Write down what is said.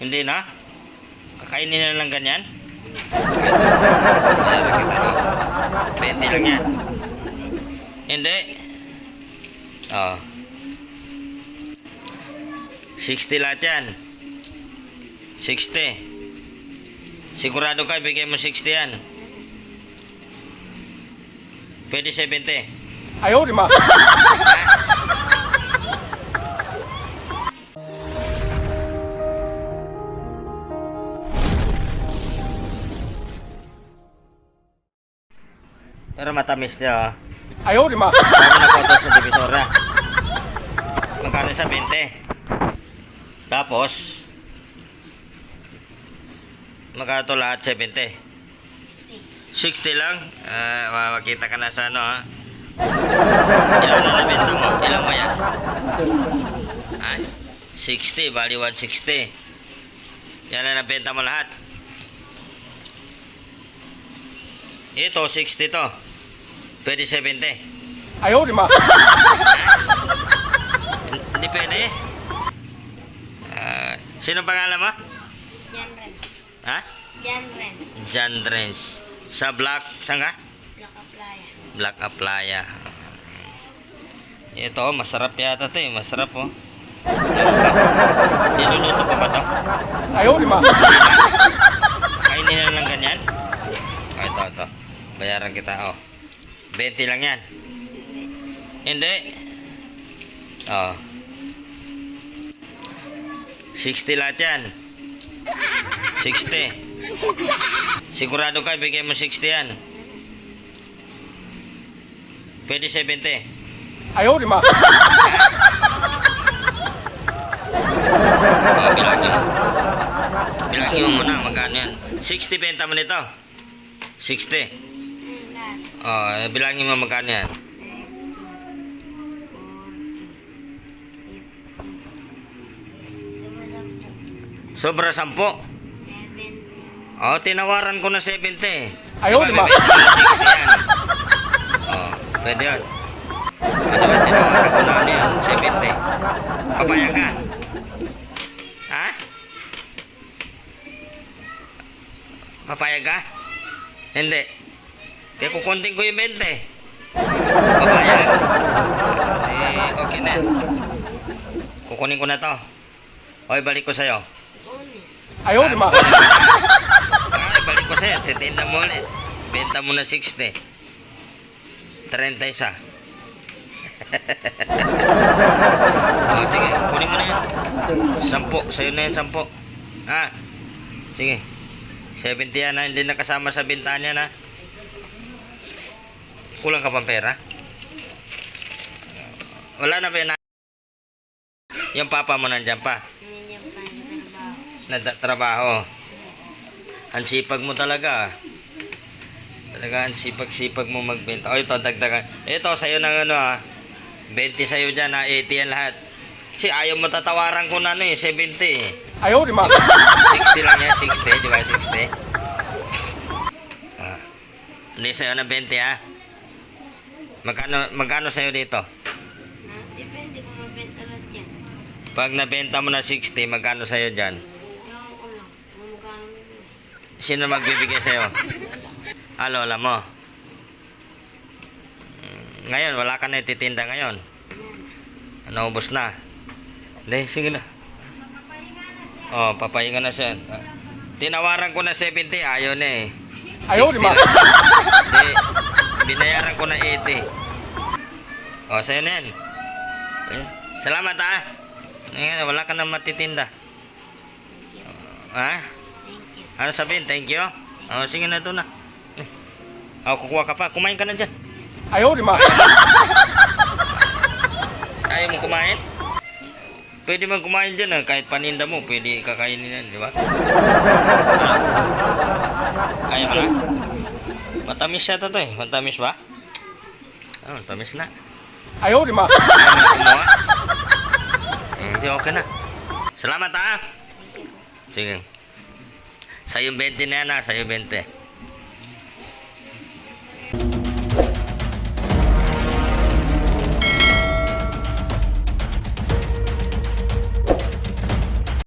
Hindi na? Kakainin na lang ganyan? Bayaran kita oh. 20 lang yan. Hindi. Oh. 60 lahat yan. 60. Sigurado ka, bigay mo 60 yan. Pwede 70. 哎呦 Pero matamis niya, oh. Ah. Ayaw, lima. Sabi sa divisora. Magkano sa 20. Tapos, magkano to lahat 70? 60 lang? Ah, makita ka na sa ano, ha? Ilan na nabenta mo? Ilan ba yan? Ay, 60, bali 160. Yan na nabenta mo lahat. Ito, 60 to. Pwede 70. Ayaw, di ma. Hindi pwede. Uh, sino pangalan mo? Jan Renz. Ha? Jan Renz. Jan Renz. Sa Black, saan ka? Black Aplaya. Black Aplaya. Ito, masarap yata to eh. Masarap oh. Niluluto pa ba to? Ayaw, di ma. bayaran kita, oh. 20 lang yan. Hindi. Oh. 60 lahat yan. 60. Sigurado ka, bigay mo 60 yan. Pwede 70. Ayaw, lima. oh, bilang nyo. Bilang nyo muna, magkano yan. 60 benta mo nito. 60. Oh, eh, bilangin mo magkano yan. Sobra Sobra sampu. 10. Seven. Oh, tinawaran ko na 70. Ayaw, Diba, di ba? bibenta mo ng 60 yan. Oh, pwede yun. Pwede ba, tinawaran ko na ano yan, 70. Papayag ka. Ha? Papayag ka? Hindi. Kaya kukunting ko yung 20. Papayan. Eh, okay na. Kukunin ko na to. Hoy, balik ko sa'yo. Ayaw, di ba? Ay, balik ko sa'yo. Titinda mo ulit. Benta mo na 60. 30 oh, sige, kunin mo na yan. Sampo, sa'yo na yan, sampo. Ha? Sige. 70 yan ha, hindi nakasama sa bintana na. Kulang ka pang pera? Wala na ba yun? Yung papa mo nandyan pa? Nagtatrabaho. Ang sipag mo talaga. Talaga ang sipag-sipag mo magbenta. O oh, ito, dagdagan. Ito, sa'yo ng ano ah. 20 sa'yo dyan ah. ha, 80 yan lahat. Kasi ayaw mo tatawaran ko na ano eh, 70 eh. Ayaw, di ba? 60 lang yan, 60, di ba? 60. Ah. Hindi sa'yo na 20 ha. Ah. Magkano, magkano sa'yo dito? Ha? Depende kung mabenta lahat yan. Pag nabenta mo na 60, magkano sa'yo dyan? Ewan ko lang. Kung magkano bibili. Sino magbibigay sa'yo? Ah, lola mo. Mm, Ngayon, wala ka na ititinda ngayon. Naubos na. Hindi, sige na. Oh, papahinga na siya. Ah, Tinawaran ko na 70, ayaw na eh. Ayaw, 60 di ba? Hindi, Binayaran ko na 80. O, sa'yo. Salamat ha. Ngayon, wala ka na matitinda. Ha? Ano sabihin? Thank you. O, sige na doon na. O, kukuha ka pa. Kumain ka na dyan. Ayaw, lima. Ayaw mo kumain? Pwede man kumain dyan ah. Kahit paninda mo, pwede kakainin na, di ba? Matamis yata to eh. Matamis ba? Ah, oh, matamis na. Ayaw, lima. Matamis gumawa. Hindi, hmm, okay na. Salamat ah. Sige. Sa'yo 20 na yan ah. Sa'yo 20.